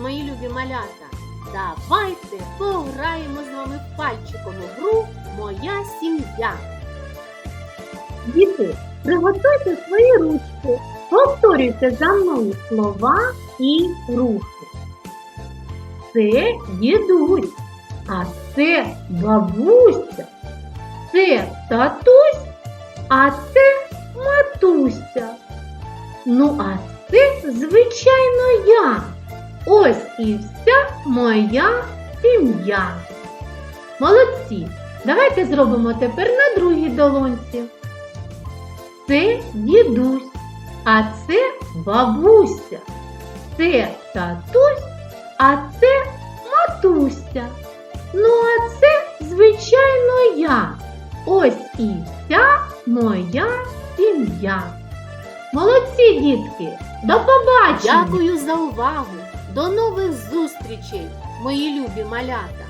мої любі малята. Давайте пограємо з вами в пальчикову гру Моя сім'я. Діти, приготуйте свої ручки, повторюйте за мною слова і рухи. Це дідусь, а це бабуся, це татусь, а це матуся. Ну, а це, звичайно, я. Ось і вся моя сім'я. Молодці! Давайте зробимо тепер на другій долонці. Це дідусь, а це бабуся, це татусь, а це матуся. Ну, а це, звичайно, я. Ось і вся моя сім'я. Молодці, дітки! До побачення! Дякую за увагу. До нових зустрічей, мої любі малята.